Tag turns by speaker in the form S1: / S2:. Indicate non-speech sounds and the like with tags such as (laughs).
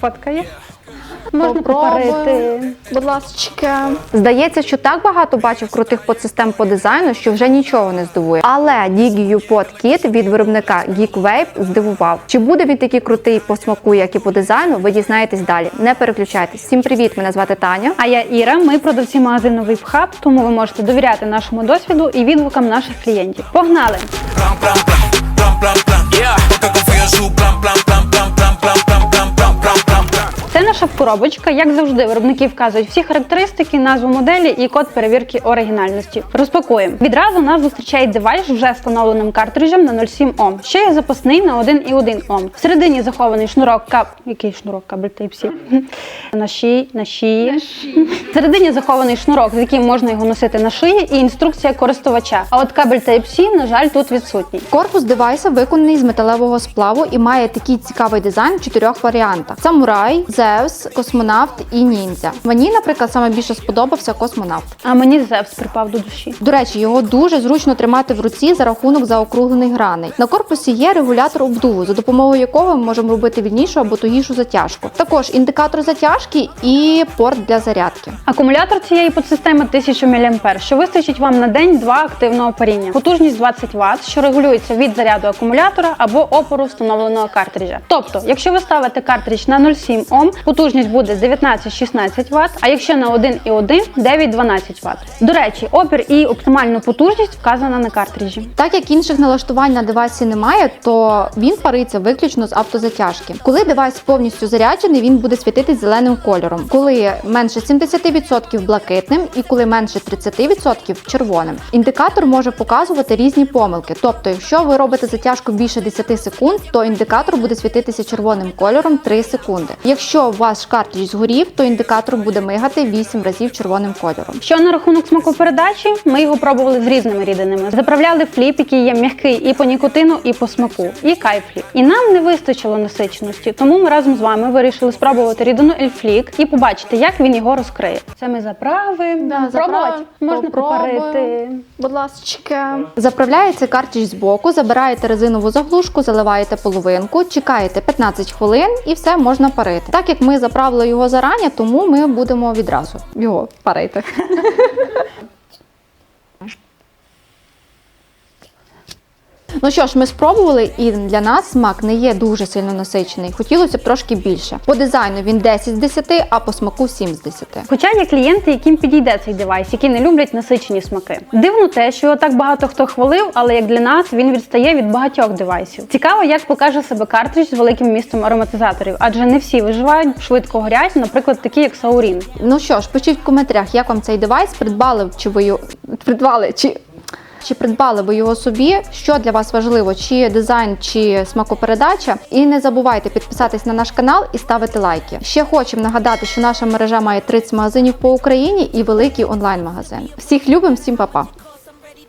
S1: сфоткає. Можна попарити.
S2: Будь ласка. Здається, що так багато бачив крутих подсистем по дизайну, що вже нічого не здивує. Але Digi U-Pod Kit від виробника Geekwape здивував. Чи буде він такий крутий по смаку, як і по дизайну, ви дізнаєтесь далі. Не переключайтесь. Всім привіт! Мене звати Таня.
S1: А я Іра. Ми продавці магазину Випхаб, тому ви можете довіряти нашому досвіду і відгукам наших клієнтів. Погнали!
S3: plan, plan.
S1: Коробочка. Як завжди, виробники вказують всі характеристики, назву моделі і код перевірки оригінальності. Розпакуємо. Відразу нас зустрічає девайс вже встановленим картриджем на 0,7 Ом. Ще є запасний на 1,1 Ом. Всередині захований шнурок кап. Який шнурок кабель Type-C? (laughs) На шиї, на шиї. (laughs) Всередині захований шнурок, з яким можна його носити на шиї, і інструкція користувача. А от кабель Type-C, на жаль, тут відсутній.
S2: Корпус девайса виконаний з металевого сплаву і має такий цікавий дизайн в чотирьох варіантах: самурай, Зевс, космонавт і ніндзя. Мені, наприклад, саме більше сподобався космонавт.
S1: А мені Зевс припав до душі.
S2: До речі, його дуже зручно тримати в руці за рахунок заокруглених граней. На корпусі є регулятор обдуву, за допомогою якого ми можемо робити вільнішу або тугішу затяжку. Також індикатор затяжки і порт для зарядки.
S1: Акумулятор цієї подсистеми 1000 мА, що вистачить вам на день-два активного паріння. Потужність 20 Вт, що регулюється від заряду акумулятора або опору встановленого картриджа. Тобто, якщо ви ставите картридж на 0,7 Ом, потужність буде 19-16 Вт, а якщо на 1,1 – 9-12 Вт. До речі, опір і оптимальну потужність вказана на картриджі.
S2: Так як інших налаштувань на девайсі немає, то він париться виключно з автозатяжки. Коли девайс повністю заряджений, він буде світитись зеленим кольором. Коли менше 70% блакитним і коли менше 30% червоним. Індикатор може показувати різні помилки. Тобто, якщо ви робите затяжку більше 10 секунд, то індикатор буде світитися червоним кольором 3 секунди. Якщо ваш картридж згорів, то індикатор буде мигати 8 разів червоним кольором.
S1: Що на рахунок смакопередачі, ми його пробували з різними рідинами. Заправляли фліп, який є м'який і по нікотину, і по смаку, і кайфліп. І нам не вистачило насиченості, тому ми разом з вами вирішили спробувати рідину Ельфлік і побачити, як він його розкриє. Це ми заправимо. Пробувати. Можна попарити.
S2: Будь ласка. Заправляється картридж з боку, забираєте резинову заглушку, заливаєте половинку, чекаєте 15 хвилин і все можна парити. Так як ми заправили його зарані, тому ми будемо відразу його парити. (laughs) Ну що ж, ми спробували, і для нас смак не є дуже сильно насичений. Хотілося б трошки більше. По дизайну він 10 з 10, а по смаку 7 з 10.
S1: Хоча є клієнти, яким підійде цей девайс, які не люблять насичені смаки. Дивно те, що його так багато хто хвалив, але як для нас він відстає від багатьох девайсів. Цікаво, як покаже себе картридж з великим містом ароматизаторів, адже не всі виживають, швидко горять, наприклад, такі як Саурін.
S2: Ну що ж, пишіть в коментарях, як вам цей девайс, придбали чи ви його придбали чи. Чи придбали ви його собі? Що для вас важливо? Чи дизайн, чи смакопередача? І не забувайте підписатись на наш канал і ставити лайки. Ще хочемо нагадати, що наша мережа має 30 магазинів по Україні і великий онлайн-магазин. Всіх любимо, всім па-па!